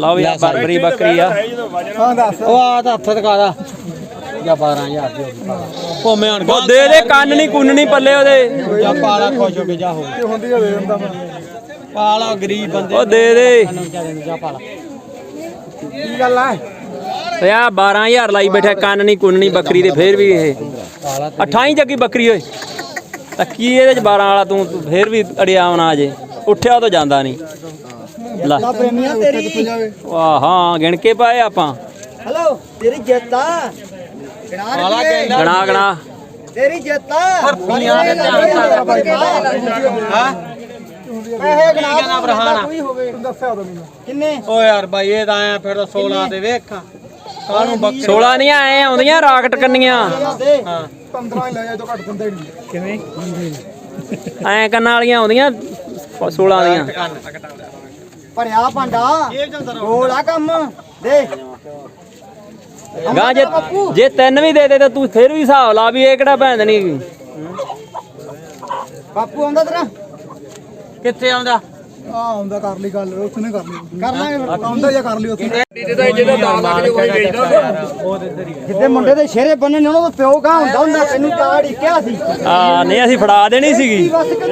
ਲਓ ਵੀ ਆ ਬਰਬਰੀ ਬੱਕਰੀ ਆ। ਹਾਂ ਦੱਸ ਉਹ ਆ ਤਾਂ ਹੱਥ ਟਕਾ ਦਾ। ਜਾਂ 12000 ਦੀ ਭੋਵੇਂ ਹੁਣ ਉਹ ਦੇ ਦੇ ਕੰਨ ਨਹੀਂ ਕੁੰਨ ਨਹੀਂ ਪੱਲੇ ਉਹਦੇ। ਜਾਂ ਪਾਲਾ ਖੁਸ਼ ਹੋ ਕੇ ਜਾ ਹੋ। ਤੇ ਹੁੰਦੀ ਆ ਦੇ ਦਿੰਦਾ ਪਾਲਾ ਗਰੀਬ ਬੰਦੇ ਉਹ ਦੇ ਦੇ। ਜਾ ਪਾਲਾ। ਕੀ ਗੱਲ ਆ? ਤੇ ਆ 12000 ਲਾਈ ਬੈਠਾ ਕੰਨ ਨਹੀਂ ਕੁੰਨ ਨਹੀਂ ਬੱਕਰੀ ਦੇ ਫੇਰ ਵੀ ਇਹ। ਪਾਲਾ 28 ਜੱਗੀ ਬੱਕਰੀ ਓਏ। ਤਾਂ ਕੀ ਇਹਦੇ ਚ 12 ਵਾਲਾ ਤੂੰ ਤੂੰ ਫੇਰ ਵੀ ਅੜਿਆ ਆਉਣਾ ਅਜੇ। ਉੱਠਿਆ ਤਾਂ ਜਾਂਦਾ ਨਹੀਂ। ਲੈ। ਪ੍ਰੇਮੀਆਂ ਤੇਰੀ। ਵਾਹ ਹਾਂ ਗਿਣ ਕੇ ਪਾਏ ਆਪਾਂ। ਹਲੋ ਤੇਰੀ ਜਿੱਤ ਆ। ਕਹਿੰਦਾ ਗਣਾ ਗਣਾ। ਤੇਰੀ ਜਿੱਤ ਆ। ਫਰਕੀਆਂ ਦੇ ਧਿਆਨ ਹਾਂ? ਪੈਸੇ ਗਣਾ ਬਰਹਾਨਾ। ਕੋਈ ਹੋਵੇ। ਦੱਸਿਆ ਉਦੋਂ ਮੈਨੂੰ। ਕਿੰਨੇ? ਓ ਯਾਰ ਬਾਈ ਇਹ ਤਾਂ ਆਇਆ ਫਿਰ ਤਾਂ 16 ਦੇ ਵੇਖਾਂ। ਕਾਹਨੂੰ ਬੱਕਰੀ 16 ਨਹੀਂ ਆਏ ਆਉਂਦੀਆਂ ਰਾਕਟ ਕੰਨੀਆਂ। ਹਾਂ। 15 ਹੀ ਲੈ ਜਾ ਤੋਂ ਘੱਟ ਦਿੰਦੇ ਨਹੀਂ। ਕਿਵੇਂ? ਐ ਕੰਨਾਂ ਵਾਲੀਆਂ ਆਉਂਦੀਆਂ 16 ਦੀਆਂ। ਭਰਿਆ ਭਾਂਡਾ। ਆ ਕੰਮ। ਦੇ। ਗਾਂ ਜੇ ਜੇ ਤਿੰਨ ਵੀ ਦੇ ਦੇ ਤਾਂ ਤੂੰ ਫੇਰ ਵੀ ਹਿਸਾਬ ਲਾ ਵੀ ਇਹ ਕਿਹੜਾ ਭੈਣ ਨਹੀਂ ਬਾਪੂ ਆਉਂਦਾ ਤੇਰਾ? ਕਿੱਥੇ ਆਉਂਦਾ? ਆ ਆਉਂਦਾ ਕਰ ਲਈ ਗੱਲ ਉੱਥੇ ਨੇ ਕਰ ਲਈ। ਕਰ ਲਾਂਗੇ ਫਿਰ ਆਉਂਦਾ ਜਾਂ ਕਰ ਲਈ ਉੱਥੇ। ਜਿੱਦੇ ਮੁੰਡੇ ਦੇ ਸ਼ੇਰੇ ਬੰਨੇ ਨੇ ਉਹਨਾਂ ਦਾ ਪਿਓ ਕਾ ਹੁੰਦਾ ਹੁੰਦਾ ਤੈਨੂੰ ਤਾਂ ਢਿੱਕਿਆ ਸੀ। ਆ ਨਹੀਂ ਅਸੀਂ ਫੜਾ ਦੇਣੀ ਸੀਗੀ। ਬਸ ਦੇ।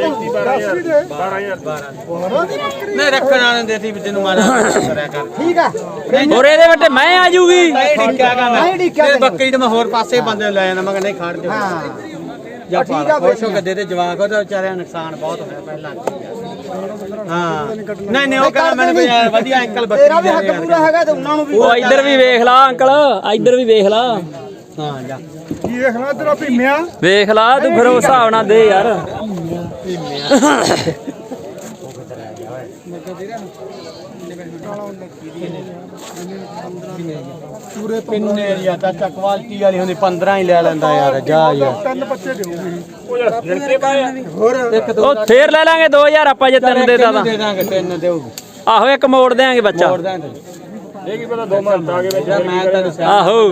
ਨਹੀਂ ਰੱਖਣ ਵਾਲੇ ਦੇ ਸੀ ਵੀ ਤੈਨੂੰ ਮਾਰਾ ਕਰਿਆ ਕਰ। ਠੀਕ ਆ। ਹੋਰ ਇਹਦੇ ਵੱਟੇ ਮੈਂ ਆ ਜੂਗੀ ਨਹੀਂ ਮੈਂ ਨਹੀਂ ਤੈਨੂੰ। ਬੱਕਰੀ ਤੇ ਮੈਂ ਹੋਰ ਪਾਸੇ ਬੰਦੇ ਨੂੰ ਲੈ ਜਾਣਾ ਮੈਂ ਕਹਿੰਦਾ ਖੜ ਜਾ। ਹਾਂ। ਜਾਂ ਠੀਕ ਆ। ਖੁਸ਼ ਹੋ ਕੇ ਦੇ ਦੇ ਜਵਾਕ ਉਹਦਾ ਵਿਚਾਰਿਆਂ ਨੁਕਸਾਨ ਬਹੁਤ ਹੋਇਆ ਪਹਿਲਾਂ। ਹਾਂ। ਨਹੀਂ ਨਹੀਂ ਉਹ ਕਹਿੰਦਾ ਮੈਨੂੰ ਵੀ ਯਾਰ ਵਧੀਆ ਅੰਕਲ ਬੱਕਰੀ ਤੇਰਾ ਵੀ ਹੱਕ। ਪੂਰਾ ਹੈਗਾ ਤੇ ਉਹਨਾਂ ਨੂੰ ਵੀ ਉਹ ਇੱਧਰ ਵੀ ਵੇਖ ਲਾ ਅੰਕਲ ਇੱਧਰ ਵੀ ਵੇਖ ਲਾ। ਹਾਂ ਜਾ। ਕੀ ਵੇਖਣਾ ਤੇਰਾ ਭੀਮਿਆ? ਵੇਖ ਲਾ ਤੂੰ ਫਿਰ ਉਸ ਹਿਸਾਬ ਨਾਲ ਦੇ ਯਾਰ। ਪੂਰੇ ਕਿੰਨੇ ਯਾਰ ਚਾਚਾ ਕੁਆਲਿਟੀ ਵਾਲੀ ਹੁੰਦੀ 15 ਹੀ ਲੈ ਲੈਂਦਾ ਯਾਰ ਜਾ ਯਾਰ। ਤਿੰਨ ਬੱਚੇ ਦੇਊਗੀ ਉਹ ਫੇਰ ਲੈ ਲਾਂਗੇ 2000 ਆਪਾਂ ਜੇ ਤੈਨੂੰ ਦੇ ਦਾਂ ਦੇ ਦਾਂਗੇ ਤਿੰਨ ਦੇਊਗੀ ਆਹੋ ਇੱਕ ਮੋੜ ਦੇਾਂਗੇ ਬੱਚਾ। ਮੋੜ ਦਾਂਗੇ ਇਹ ਕੀ ਪਤਾ ਦੋ ਮੰਤ ਆ ਗਏ ਯਾਰ ਮੈਂ ਤੈਨੂੰ ਸਿਆਣਾ ਆਹੋ।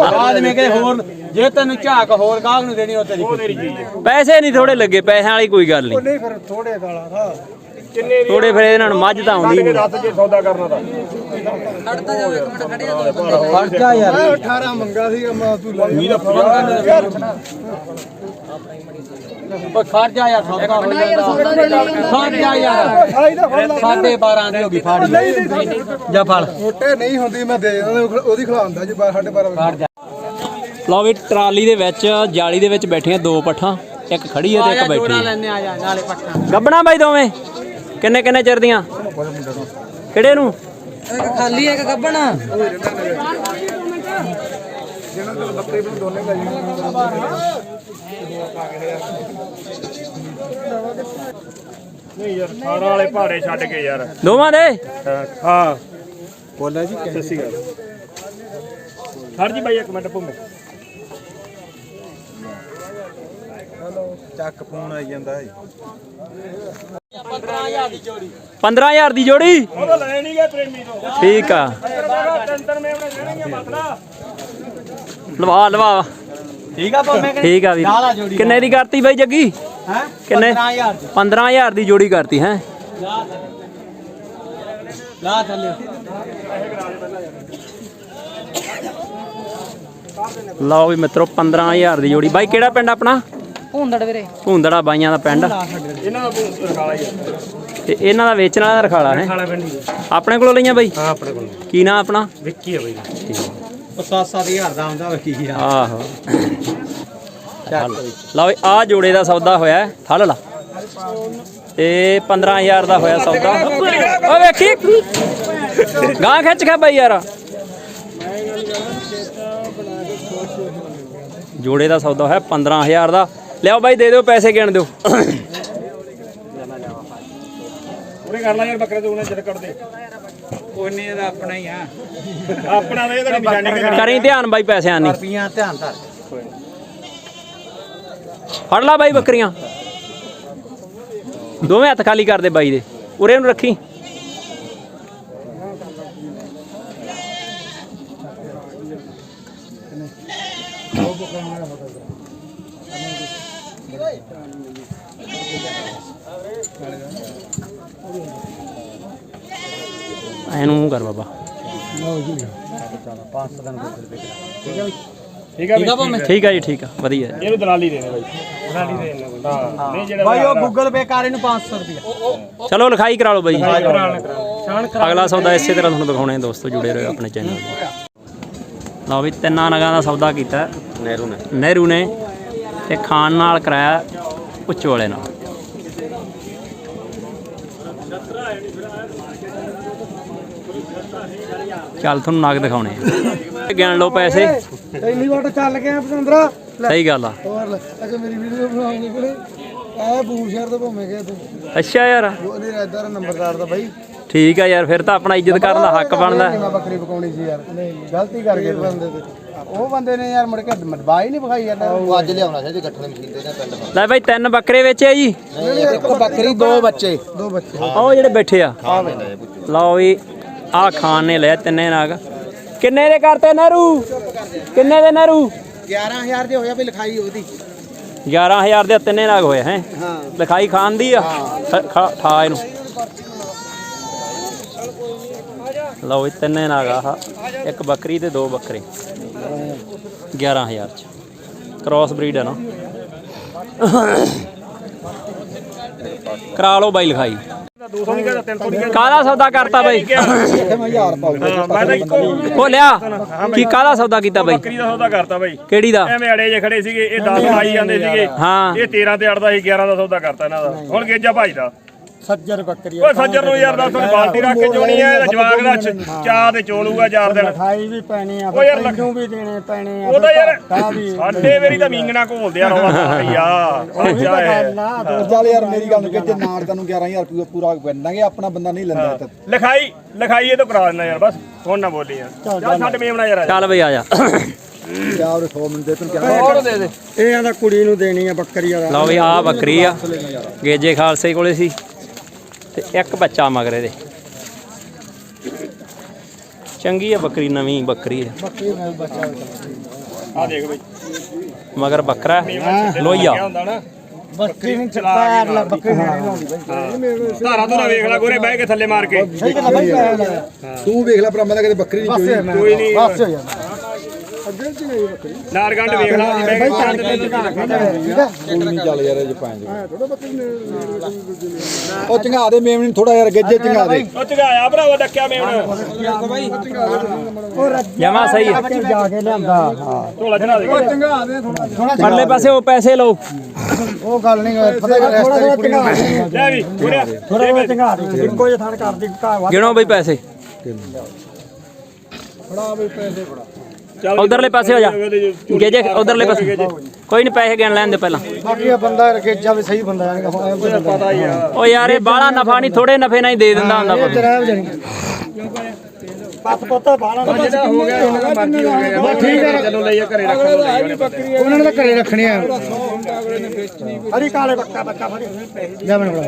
ਬਾਅਦ ਵਿੱਚ ਕਿ ਹੋਰ ਜੇ ਤੈਨੂੰ ਝਾਕ ਹੋਰ ਗਾਹਕ ਨੂੰ ਦੇਣੀ ਉਹ ਤੇਰੀ ਤੇਰੀ ਚੀਜ਼ ਪੈਸੇ ਨਹੀਂ ਥੋੜੇ ਲੱਗੇ ਪੈਸਿਆਂ ਵਾਲੀ ਕੋਈ ਗੱਲ ਨਹੀਂ। ਨਹੀਂ ਫਿਰ ਥੋੜੇ ਗਾਲਾ ਦਾ ਥੋੜੇ ਫਿਰ ਇਹਨਾਂ ਨੂੰ ਮੱਝ ਤਾਂ ਆਉਂਦੀ ਨਹੀਂ। ਜਾ ਯਾਰ 18 ਮੰਗਾ ਸੀਗਾ ਮੈਂ ਤੂੰ ਲੈ ਓਏ ਖੜ ਜਾ ਯਾਰ ਸੌਦਾ ਹੋ ਜਾਂਦਾ ਖੜ ਜਾ ਯਾਰ। ਸਾਈ ਦਾ ਫੜ ਲਾ। ਸਾਢੇ 12 ਦੀ ਹੋ ਗਈ ਫੜ ਜਾ। ਫੜ। ਛੋਟੇ ਨਹੀਂ ਹੁੰਦੀ ਮੈਂ ਦੇ ਦਿੰਦਾ ਉਹਦੀ ਖਿਲਾਉਂਦਾ ਜੀ 12:30 ਵਜੇ ਖੜ ਜਾ। ਲਓ ਵੀ ਟਰਾਲੀ ਦੇ ਵਿੱਚ ਜਾਲੀ ਦੇ ਵਿੱਚ ਬੈਠੀਆਂ ਦੋ ਪੱਠਾਂ। ਇੱਕ ਖੜੀ ਹੈ ਤੇ ਇੱਕ ਬੈਠੀ ਹੈ। ਗੱਬਣਾ ਬਾਈ ਦੋਵੇਂ। ਕਿੰਨੇ ਕਿੰਨੇ ਚਿਰ ਦੀਆਂ? ਕਿਹੜੇ ਨੂੰ? ਇੱਕ ਖਾਲੀ ਇੱਕ ਗੱਬਣਾ। ਨਹੀਂ ਯਾਰ ਸਾਰਾ ਵਾਲੇ ਪਹਾੜੇ ਛੱਡ ਕੇ ਯਾਰ। ਦੋਵਾਂ ਦੇ? ਹਾਂ ਬੋਲਾ ਜੀ ਸ਼੍ਰੀ ਅਕਾਲ। ਖੜ ਜੀ ਬਾਈ ਇੱਕ ਮਿੰਟ ਭੁੰਮੇ। ਚੱਕ ਫੋਨ ਆਈ ਜਾਂਦਾ ਹੈ 15000 ਦੀ ਜੋੜੀ? ਉਹ ਤਾਂ ਲੈ ਨਹੀਂ ਗਿਆ ਪ੍ਰੇਮੀ ਤੋਂ। ਠੀਕ ਆ। ਲਵਾ ਲਵਾ। ਠੀਕ ਆ ਭਾਵੇਂ ਠੀਕ ਆ ਵੀ ਨਾਲ ਆ ਜੋੜੀ ਕਿੰਨੇ ਦੀ ਕਰਤੀ ਬਾਈ ਜੱਗੀ? ਹੈ? ਕਿੰਨੇ? 15000 ਦੀ। 15000 ਦੀ ਜੋੜੀ ਕਰਤੀ ਹੈ? ਲਾ ਲਓ ਵੀ ਮਿੱਤਰੋ 15000 ਦੀ ਜੋੜੀ। ਬਾਈ ਕਿਹੜਾ ਪਿੰਡ ਆਪਣਾ? ਹੁੰਦੜ ਵੀਰੇ। ਹੁੰਦੜਾ ਬਾਈਆਂ ਦਾ ਪਿੰਡ। ਇਹਨਾਂ ਦਾ ਰਖਾਲਾ ਹੀ ਆ। ਤੇ ਇਹਨਾਂ ਦਾ ਵੇਚਣ ਵਾਲਾ ਰਖਾਲਾ ਹੈ। ਖਾਲਾ ਪਿੰਡੀ ਆਪਣੇ ਕੋਲੋਂ ਲਈਆਂ ਬਾਈ? ਹਾਂ ਆਪਣੇ ਕੋਲ। ਕੀ ਨਾਂ ਆਪਣਾ? ਵਿੱਕੀ ਆ ਬਾਈ ਉਹ 7-7000 ਦਾ ਆਉਂਦਾ ਵਾ ਕੀ ਆ ਆਹੋ। ਲਓ ਵੀ ਆ ਜੋੜੇ ਦਾ ਸੌਦਾ ਹੋਇਆ ਹੈ। ਫੜ ਲਾ। ਤੇ 15000 ਦਾ ਹੋਇਆ ਸੌਦਾ। ਓ ਵੇਖੀ। ਗਾਂ ਖਿੱਚ ਖਾ ਬਾਈ ਯਾਰ। ਜੋੜੇ ਦਾ ਸੌਦਾ ਹੋਇਆ 15000 ਦਾ। ਲਿਆਓ ਬਾਈ ਦੇ ਦਿਓ ਪੈਸੇ ਗਿਣ ਦਿਓ। ਉਹਨੇ ਕਰ ਲਾ ਯਾਰ ਬੱਕਰੇ ਤੋਂ ਉਹਨੇ ਜਦ ਕੱਢ ਦੇ ਉਹਨੇ ਦਾ ਆਪਣਾ ਹੀ ਆ। ਆਪਣਾ ਤਾਂ ਇਹ ਤਾਂ ਨਿਸ਼ਾਨੀ ਕਰਨੀ ਕਰੀ ਧਿਆਨ ਬਾਈ ਪੈਸਿਆਂ ਨਹੀਂ ਰੁਪਈਆ ਧਿਆਨ ਧਰ। ਫੜ ਲਾ ਬਾਈ ਬੱਕਰੀਆਂ। ਦੋਵੇਂ ਹੱਥ ਖਾਲੀ ਕਰ ਦੇ ਬਾਈ ਦੇ। ਉਰੇ ਨੂੰ ਰੱਖੀ। ਇਹਨੂੰ ਮੂੰਹ ਕਰ ਬਾਬਾ। ਠੀਕ ਆ ਬਈ? ਠੀਕ ਆ ਜੀ ਠੀਕ ਆ ਵਧੀਆ ਇਹਨੂੰ ਦਲਾਲੀ ਦੇ ਦੇ ਬਾਈ। ਦਲਾਲੀ ਦੇ ਦੇ ਹਾਂ ਨਹੀਂ ਜਿਹੜਾ ਭਾਈ ਉਹ ਗੂਗਲ ਪੇ ਕਰ ਇਹਨੂੰ 500 ਰੁਪਏ ਚਲੋ ਲਿਖਾਈ ਕਰਾ ਲਓ ਬਾਈ। ਅਗਲਾ ਸੌਦਾ ਇਸੇ ਤਰ੍ਹਾਂ ਤੁਹਾਨੂੰ ਦਿਖਾਉਣੇ ਦੋਸਤੋ ਜੁੜੇ ਰਹੋ ਆਪਣੇ ਚੈਨਲ ਨਾਲ ਲਓ ਵੀ ਤਿੰਨਾਂ ਨਗਾਂ ਦਾ ਸੌਦਾ ਕੀਤਾ। ਨਹਿਰੂ ਨੇ। ਨਹਿਰੂ ਨੇ ਤੇ ਖਾਨ ਨਾਲ ਕਰਾਇਆ ਉੱਚ ਵਾਲੇ ਨਾਲ। ਚੱਲ ਤੁਹਾਨੂੰ ਨਗ ਦਿਖਾਉਣੇ ਆ। ਗਿਣ ਲਓ ਪੈਸੇ। ਇੰਨੀ ਵਾਰ ਚੱਲ ਗਏ ਆ ਪਤੰਦਰਾ। ਸਹੀ ਗੱਲ ਆ। ਹੋਰ ਲੈ ਅੱਗੇ ਮੇਰੀ ਵੀਡੀਓ ਬਣਾਉਣੀ ਕੋਲੇ। ਐ ਬੂਸ਼ਰ ਤੋਂ ਭੁੰਮੇ ਗਏ ਤੂੰ। ਅੱਛਾ ਯਾਰ। ਉਹਨੇ ਇਦਾਂ ਨੰਬਰਦਾਰ ਦਾ ਬਾਈ। ਠੀਕ ਆ ਯਾਰ ਫਿਰ ਤਾਂ ਆਪਣਾ ਇੱਜ਼ਤ ਕਰਨ ਦਾ ਹੱਕ ਬਣਦਾ। ਮੈਂ ਬੱਕਰੀ ਪਕਾਉਣੀ ਸੀ ਯਾਰ। ਗਲਤੀ ਕਰ ਗਏ ਬੰਦੇ ਤੇ ਉਹ ਬੰਦੇ ਨੇ ਯਾਰ ਮੁੜ ਕੇ ਬਾਈ ਨਹੀਂ ਵਿਖਾਈ ਯਾਰ। ਉਹ ਅੱਜ ਲਿਆਉਣਾ ਸੀ ਗੱਠਣ ਮਸ਼ੀਨ ਤੇ ਨਾ। ਪਹਿਲਾਂ ਲੈ ਬਾਈ ਤਿੰਨ ਬੱਕਰੇ ਵੇਚੇ ਜੀ। ਇੱਕ ਬੱਕਰੀ ਦੋ ਬੱਚੇ। ਦੋ ਬੱਚੇ। ਉਹ ਜਿਹੜੇ ਬੈਠੇ ਆ। ਲਓ ਵੀ। ਆ ਖਾਨ ਨੇ ਲਿਆ ਤਿੰਨੇ ਨਾਗ। ਕਿੰਨੇ ਦੇ ਕਰਤੇ ਨਹਿਰੂ? ਕਿੰਨੇ ਦੇ ਨਹਿਰੂ? 11000 ਦੇ ਹੋਇਆ ਵੀ ਲਿਖਾਈ ਉਹਦੀ। 11000 ਦੇ ਤਿੰਨੇ ਨਾਗ ਹੋਏ ਹੈ। ਹਾਂ। ਲਿਖਾਈ ਖਾਨ ਦੀ ਆ? ਠਾ ਇਹਨੂੰ। ਲਓ ਇਹ ਤਿੰਨੇ ਨਾਗ ਆ। ਇੱਕ ਬੱਕਰੀ ਤੇ ਦੋ ਬੱਕਰੇ। 11000 ਚ। ਕ੍ਰਾਸ ਬਰੀਡ ਹੈ ਨਾ। ਕਰਾ ਲਓ ਬਾਈ ਲਿਖਾਈ। 200 ਨਹੀਂ ਕਹਦਾ 300 ਨਹੀਂ ਕਾਹਦਾ ਸੌਦਾ ਕਰਤਾ ਬਾਈ? ਮੈਂ 1000 ਪਾਉ ਕਹਦਾ ਮੈਂ ਤਾਂ ਇੱਕੋ ਉਹ ਲਿਆ। ਕੀ ਕਾਹਦਾ ਸੌਦਾ ਕੀਤਾ ਬਾਈ? ਬੱਕਰੀ ਦਾ ਸੌਦਾ ਕਰਤਾ ਬਾਈ। ਕਿਹੜੀ ਦਾ? ਐਵੇਂ ਅੜੇ ਜੇ ਖੜੇ ਸੀਗੇ ਇਹ 10 ਆਈ ਜਾਂਦੇ ਸੀਗੇ। ਹਾਂ। ਇਹ 13 ਤੇ 8 ਦਾ ਸੀ 11 ਦਾ ਸੌਦਾ ਕਰਤਾ ਇਹਨਾਂ ਦਾ। ਹੁਣ ਗੇਜਾ ਭਾਈ ਦਾ। ਸੱਜਰ ਬੱਕਰੀ ਓਏ ਸੱਜਰ ਨੂੰ ਯਾਰ ਦੱਸ ਬਾਲਟੀ ਰੱਖ ਕੇ ਚੋਣੀ ਆ ਇਹਦਾ ਜਵਾਗ ਦਾ ਚਾਹ ਤੇ ਚੋਲੂਗਾ ਚਾਰ ਦਿਨ। ਲਿਖਾਈ ਵੀ ਪੈਣੀ ਆ ਯਾਰ ਤੈਨੂੰ ਵੀ ਦੇਣੇ ਪੈਣੇ ਆ ਉਹਦਾ ਯਾਰ ਤਾਂ ਵੀ ਸਾਡੇ ਵੇਰੀ ਤਾਂ ਮੀਂਗਣਾ ਘੋਲਦੇ ਆ ਰੌਲਾ ਯਾ ਉਹ ਚਾਹੇ ਚੱਲ ਯਾਰ ਮੇਰੀ ਗੱਲ ਕਿ ਜੇ ਨਾਲ ਤੈਨੂੰ 11000 ਰੁਪਏ ਪੂਰਾ ਬੰਨਾਂਗੇ ਆਪਣਾ ਬੰਦਾ ਨਹੀਂ ਲੈਂਦਾ ਲਿਖਾਈ ਲਿਖਾਈ ਇਹ ਤੋਂ ਕਰਾ ਦਿੰਦਾ ਯਾਰ ਬਸ ਹੁਣ ਨਾ ਬੋਲੀ ਯਾਰ। ਚੱਲ ਛੱਡ ਮੇਮਣਾ ਯਾਰ। ਚੱਲ ਬਈ ਆ ਜਾ। ਯਾਰ 100 ਮਿੰਟ ਦੇ ਤੈਨੂੰ 11000 ਦੇ ਦੇ। ਇਹ ਆਂਦਾ ਕੁੜੀ ਨੂੰ ਦੇਣੀ ਆ ਬੱਕਰੀ ਵਾਲਾ। ਲਓ ਵੀ ਆ ਬੱਕਰੀ ਆ। ਗੇਜੇ ਖਾਲਸੇ ਕੋਲੇ ਸੀ। ਤੇ ਇੱਕ ਬੱਚਾ ਮਗਰ ਇਹਦੇ। ਚੰਗੀ ਆ ਬੱਕਰੀ ਨਵੀਂ ਬੱਕਰੀ ਆ। ਬੱਕਰੀ ਨਾਲ ਬੱਚਾ ਆ ਦੇਖ ਬਈ। ਮਗਰ ਬੱਕਰਾ ਲੋਈਆ ਬੱਕਰੀ ਨੂੰ। ਯਾਰ ਲੈ ਬੱਕਰੀ ਨਹੀਂ ਲਾਉਂਦੀ ਬਾਈ। ਧਾਰਾ ਧੁਰਾ ਵੇਖ ਲੈ ਗੋਰੇ ਬਹਿ ਕੇ ਥੱਲੇ ਮਾਰ ਕੇ। ਸਹੀ ਗੱਲ ਆ ਬਾਈ। ਤੂੰ ਵੇਖ ਲੈ ਭਰਾ ਮੈਂ ਤਾਂ ਕਦੇ ਬੱਕਰੀ ਨਹੀਂ ਚੋਈ। ਕੋਈ ਨਹੀਂ। ਬਸ ਹੋ ਯਾਰ ਨਾਰਗੰਡ ਵੇਖ ਲੈ ਦਿਨ ਠੀਕ ਆ ਕੋਈ ਨਹੀਂ ਚੱਲ ਯਾਰ ਇਹ ਪੰਜ ਉਹ ਚੰਗਾ ਦੇ ਮੇਮ ਨੂੰ ਥੋੜਾ ਯਾਰ ਗੱਜੇ ਚੰਗਾ ਦੇ। ਉਹ ਚਗਾਇਆ ਭਰਾਵਾ ਡੱਕਿਆ ਮੇਮਣਾ ਜਮਾ ਸਹੀ ਆ ਜਾ ਕੇ ਲਿਆਂਦਾ। ਹਾਂ। ਦੇ। ਚੰਗਾ ਦੇ ਥੋੜਾ ਪਰਲੇ ਪਾਸੇ ਉਹ ਪੈਸੇ ਲਓ। ਉਹ ਗੱਲ ਨਹੀਂ ਪਤਾ ਕਿ ਰਸਤੇ ਦੀ ਕੁੜੀ ਨੂੰ ਲੈ ਵੀ ਥੋੜਾ ਜਿਹਾ ਚੰਗਾ ਦੇ। ਇੱਕੋ ਜਿਹਾ ਥਣ ਕਰਦੀ ਘਾ ਗਿਣੋ ਬਈ ਪੈਸੇ। ਉਧਰਲੇ ਪਾਸੇ ਹੋ ਜਾ। ਗੇਜੇ ਉਧਰਲੇ ਪਾਸੇ। ਕੋਈ ਨਹੀਂ ਪੈਸੇ ਗਿਣ ਲੈਣ ਦੇ ਪਹਿਲਾਂ। ਬਾਕੀ ਇਹ ਬੰਦਾ ਰਕੇਜਾ ਵੀ ਸਹੀ ਬੰਦਾ ਹੈ ਪਤਾ ਹੀ ਆ। ਓ ਯਾਰ ਇਹ ਬਾਹਲਾ ਨਫਾ ਨਹੀਂ ਥੋੜੇ ਨਫੇ ਨਾਲ ਹੀ ਦੇ ਦਿੰਦਾ ਹੁੰਦਾ ਪੱਤ ਪੋਤਾ ਬਾਣਾ ਹੋ ਗਿਆ ਮਰਜ਼ੀ ਹੋ ਗਿਆ। ਬਸ ਠੀਕ ਹੈ ਚਲੋ ਲਈਏ ਘਰੇ ਰੱਖ ਲਓ ਲਈ ਬੱਕਰੀ ਉਹਨਾਂ ਨੇ ਤਾਂ ਘਰੇ ਰੱਖਣੇ ਆ। ਹਰੀ ਕਾਲੇ ਬੱਕਾ ਬੱਕਾ ਫੜੀ। ਜਾ ਮੈਨੂੰ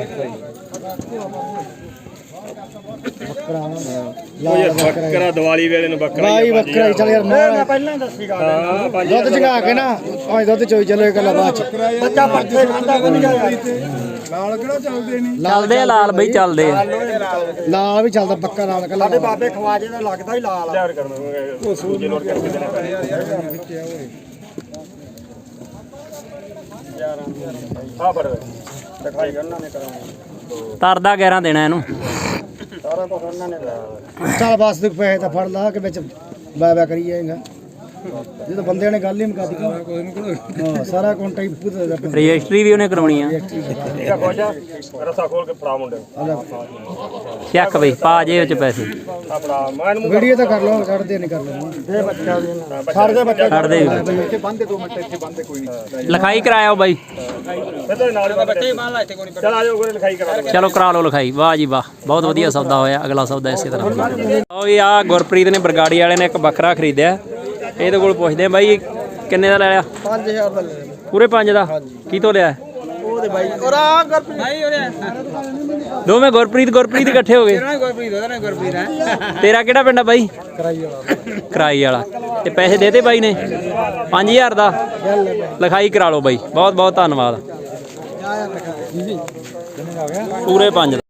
ਉਹ ਯਾਰ ਬੱਕਰਾ ਦੀਵਾਲੀ ਵੇਲੇ ਨੂੰ ਬੱਕਰਾ ਬਾਈ ਹੀ ਆ ਬੱਕਰਾ ਹੀ ਚੱਲ ਯਾਰ ਮੈਂ ਪਹਿਲਾਂ ਹੀ ਦੱਸੀ ਗੱਲ। ਹਾਂ ਪੰਜ ਦੁੱਧ ਚੰਗਾ ਕੇ ਨਾ ਭਾਵੇਂ ਦੁੱਧ ਚੋਈ ਚਲੋ ਇਹ ਗੱਲਾਂ ਬਾਅਦ ਚ। ਬੱਚਾ ਪੱਠੇ ਖਾਂਦਾ ਕੋਈ ਨਹੀਂ ਨਾਲ ਕਿਹੜਾ ਚੱਲਦੇ ਨਹੀਂ? ਚੱਲਦੇ ਆ ਲਾਲ ਬਈ ਚੱਲਦੇ ਆ। ਲਾਲ ਵੀ ਚੱਲਦਾ ਬੱਕਾ ਨਾਲ ਕੱਲਾ ਸਾਡੇ ਬਾਬੇ ਖਵਾਜੇ ਦਾ ਲੱਗਦਾ ਹੀ ਲਾਲ ਦਵਾਂਗੇ ਉਹ ਸੂਜੀ ਨੋਟ ਕਰਕੇ ਦੇਣੇ ਪੈਣੇ ਆ। ਫੜ ਦਿਖਾਈ ਕਰਨਾ ਨੇ ਕਰਾਂਗੇ। ਤਰਦਾ 11 ਦੇਣਾ ਇਹਨੂੰ। ਸਾਰਾ ਕੁਝ ਉਹਨਾਂ ਨੇ ਲਾਇਆ ਚੱਲ ਬਸ ਦੇ ਪੈਸੇ ਤਾਂ ਫੜ ਲਾ ਕੇ ਵਿੱਚ ਬੈ ਬੈ ਕਰੀ ਜਾਏਗਾ। ਜਦੋਂ ਬੰਦਿਆਂ ਨੇ ਗੱਲ ਹੀ ਮੁਕਾ ਦਿੱਤੀ। ਹਾਂ ਸਾਰਾ ਕੰਟਾ ਹੀ ਪੁੱਤ ਦਾ ਰਜਿਸਟਰੀ ਵੀ ਉਹਨੇ ਕਰਾਉਣੀ ਆ। ਰਸਾ ਖੋਲ ਕੇ ਫੜਾ ਮੁੰਡੇ। ਚੱਕ ਬਈ ਪਾ ਜੇ ਚ ਪੈਸੇ। ਆ ਫੜਾ ਮੈਂ ਇਹਨੂੰ ਵੀਡੀਓ ਤਾਂ ਕਰ ਲਓ ਛੱਡਦੇ ਨਹੀਂ ਕਰ ਲਓ। ਦੇ ਬੱਚਾ ਛੱਡ ਦੇ ਬੱਚਾ। ਛੱਡ ਦੇ। ਇੱਥੇ ਬੰਦੇ 2 ਮਿੰਟ ਇੱਥੇ ਬੰਦੇ ਕੋਈ ਨਹੀਂ। ਲਿਖਾਈ ਕਰਾਇਓ ਬਾਈ। ਫਿਰ ਤਾਂ ਨਾਲ ਹੀ ਬੱਟੇ ਮਾਰ ਲਾ ਇੱਥੇ ਕੋਈ ਚਲ ਆ ਜਾਓ ਕੋਈ ਲਿਖਾਈ ਕਰਾ ਲਓ ਚਲੋ ਕਰਾ ਲਓ ਲਿਖਾਈ। ਵਾਹ ਜੀ ਵਾਹ ਬਹੁਤ ਵਧੀਆ ਸੌਦਾ ਹੋਇਆ ਅਗਲਾ ਸੌਦਾ ਇਸੇ ਤਰ੍ਹਾਂ। ਲਓ ਵੀ ਆ ਗੁਰਪ੍ਰੀਤ ਨੇ ਬਰਗਾੜੀ ਵਾਲੇ ਨੇ ਇੱਕ ਬੱਕਰਾ ਖਰੀਦਿਆ। ਇਹਦੇ ਕੋਲ ਪੁੱਛਦੇ ਆ ਬਾਈ ਕਿੰਨੇ ਦਾ ਲੈ ਲਿਆ? 5000 ਦਾ ਲੈ ਪੂਰੇ 5 ਦਾ? ਕੀ ਤੋਂ ਲਿਆ? ਉਹਦੇ ਬਾਈ ਔਰ ਆ ਗੁਰਪ੍ਰੀਤ। ਭਾਈ ਦੋਵੇਂ ਗੁਰਪ੍ਰੀਤ ਗੁਰਪ੍ਰੀਤ ਇਕੱਠੇ ਹੋ ਗਏ। ਗੁਰਪ੍ਰੀਤ ਉਹਦਾ ਨਾ ਗੁਰਪ੍ਰੀਤ ਹੈ। ਤੇਰਾ ਕਿਹੜਾ ਪਿੰਡ ਆ ਬਾਈ? ਕਰਾਈ ਵਾਲਾ। ਕਰਾਈ ਵਾਲਾ। ਤੇ ਪੈਸੇ ਦੇਤੇ ਬਾਈ ਨੇ? 5000 ਦਾ? ਲਿਖਾਈ ਕਰਾ ਲਓ ਬਾਈ। ਬਹੁਤ ਬਹੁਤ ਧੰਨਵਾਦ। ਪੂਰੇ 5